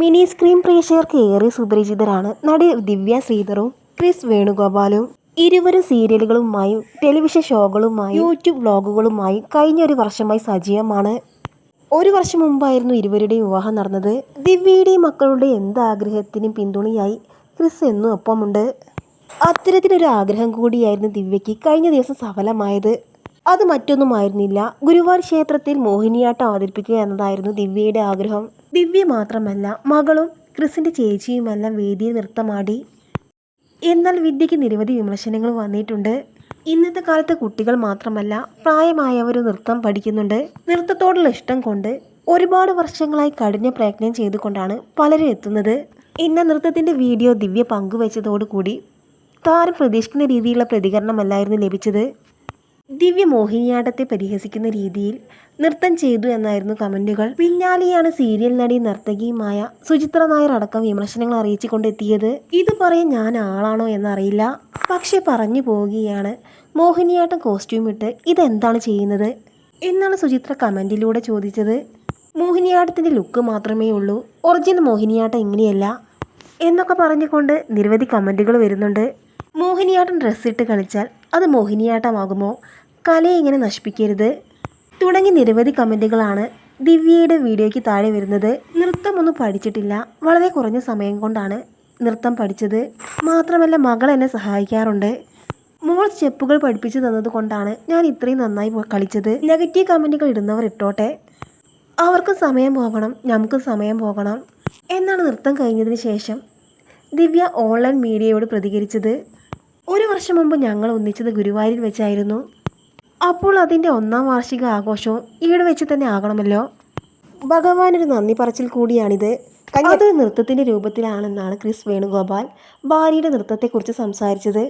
Mini screen പ്രേക്ഷകർക്ക് ഏറെ സുപരിചിതരാണ് നടി ദിവ്യ ശ്രീധറും ക്രിസ് വേണുഗോപാലും. ഇരുവരും സീരിയലുകളുമായും ടെലിവിഷൻ ഷോകളുമായും യൂട്യൂബ് വ്ളോഗുകളുമായും കഴിഞ്ഞ ഒരു വർഷമായി സജീവമാണ്. ഒരു വർഷം മുമ്പായിരുന്നു ഇരുവരുടെയും വിവാഹം നടന്നത്. ദിവ്യയുടെയും മക്കളുടെ എന്ത് ആഗ്രഹത്തിനും പിന്തുണയായി ക്രിസ് എന്നും ഒപ്പമുണ്ട്. അത്തരത്തിലൊരു ആഗ്രഹം കൂടിയായിരുന്നു ദിവ്യയ്ക്ക് കഴിഞ്ഞ ദിവസം സഫലമായത്. അത് മറ്റൊന്നുമായിരുന്നില്ല. ഗുരുവാർ ക്ഷേത്രത്തിൽ മോഹിനിയാട്ടം അവതരിപ്പിക്കുക എന്നതായിരുന്നു ദിവ്യയുടെ ആഗ്രഹം. ദിവ്യ മാത്രമല്ല മകളും ക്രിസിന്റെ ചേച്ചിയുമെല്ലാം വേദിയിൽ നൃത്തമാടി. എന്നാൽ വിദ്യയ്ക്ക് നിരവധി വിമർശനങ്ങൾ വന്നിട്ടുണ്ട്. ഇന്നത്തെ കാലത്ത് കുട്ടികൾ മാത്രമല്ല പ്രായമായവരും നൃത്തം പഠിക്കുന്നുണ്ട്. നൃത്തത്തോടുള്ള ഇഷ്ടം കൊണ്ട് ഒരുപാട് വർഷങ്ങളായി കഠിന പ്രയത്നം ചെയ്തുകൊണ്ടാണ് പലരും എത്തുന്നത്. ഇന്ന നൃത്തത്തിന്റെ വീഡിയോ ദിവ്യ പങ്കുവച്ചതോടുകൂടി താരം പ്രതീക്ഷിക്കുന്ന രീതിയിലുള്ള പ്രതികരണമല്ലായിരുന്നു ലഭിച്ചത്. ദിവ്യ മോഹിനിയാട്ടത്തെ പരിഹസിക്കുന്ന രീതിയിൽ നൃത്തം ചെയ്തു എന്നായിരുന്നു കമന്റുകൾ. പിന്നാലെയാണ് സീരിയൽ നടി നർത്തകിയുമായ സുചിത്ര നായർ അടക്കം വിമർശനങ്ങൾ അറിയിച്ചു കൊണ്ടെത്തിയത് ഇത് പറയാൻ ഞാൻ ആളാണോ എന്നറിയില്ല. പക്ഷേ പറഞ്ഞു പോവുകയാണ് മോഹിനിയാട്ടം കോസ്റ്റ്യൂം ഇട്ട് ഇതെന്താണ് ചെയ്യുന്നത്? എന്നാണ് സുചിത്ര കമന്റിലൂടെ ചോദിച്ചത്. മോഹിനിയാട്ടത്തിന്റെ ലുക്ക് മാത്രമേ ഉള്ളൂ. ഒറിജിനൽ മോഹിനിയാട്ടം ഇങ്ങനെയല്ല എന്നൊക്കെ പറഞ്ഞുകൊണ്ട് നിരവധി കമന്റുകൾ വരുന്നുണ്ട്. മോഹിനിയാട്ടം ഡ്രസ്സിട്ട് കളിച്ചാൽ അത് മോഹിനിയാട്ടമാകുമോ? കലയെ ഇങ്ങനെ നശിപ്പിക്കരുത്. തുടങ്ങി നിരവധി കമന്റുകളാണ് ദിവ്യയുടെ വീഡിയോയ്ക്ക് താഴെ വരുന്നത്. നൃത്തം നൃത്തമൊന്നും പഠിച്ചിട്ടില്ല. വളരെ കുറഞ്ഞ സമയം കൊണ്ടാണ് നൃത്തം പഠിച്ചത്. മാത്രമല്ല മകൾ എന്നെ സഹായിക്കാറുണ്ട്. മോൾ സ്റ്റെപ്പുകൾ പഠിപ്പിച്ചു തന്നത് കൊണ്ടാണ് ഞാൻ ഇത്രയും നന്നായി കളിച്ചത്. നെഗറ്റീവ് കമന്റുകൾ ഇടുന്നവർ ഇട്ടോട്ടെ. അവർക്ക് സമയം പോകണം. നമുക്ക് സമയം പോകണം. എന്നാണ് നൃത്തം കഴിഞ്ഞതിന് ശേഷം ദിവ്യ ഓൺലൈൻ മീഡിയയോട് പ്രതികരിച്ചത്. ഒരു വർഷം മുമ്പ് ഞങ്ങൾ ഒന്നിച്ചത് ഗുരുവായൂരിൽ വെച്ചായിരുന്നു. അപ്പോൾ അതിന്റെ ഒന്നാം വാർഷിക ആഘോഷവും ഇവിടെ വെച്ച് തന്നെ ആകണമല്ലോ. ഭഗവാനൊരു നന്ദി പറച്ചിൽ കൂടിയാണിത്. അതൊരു നൃത്തത്തിന്റെ രൂപത്തിലാണെന്നാണ് ക്രിസ് വേണുഗോപാൽ ഭാര്യയുടെ നൃത്തത്തെക്കുറിച്ച് സംസാരിച്ചത്.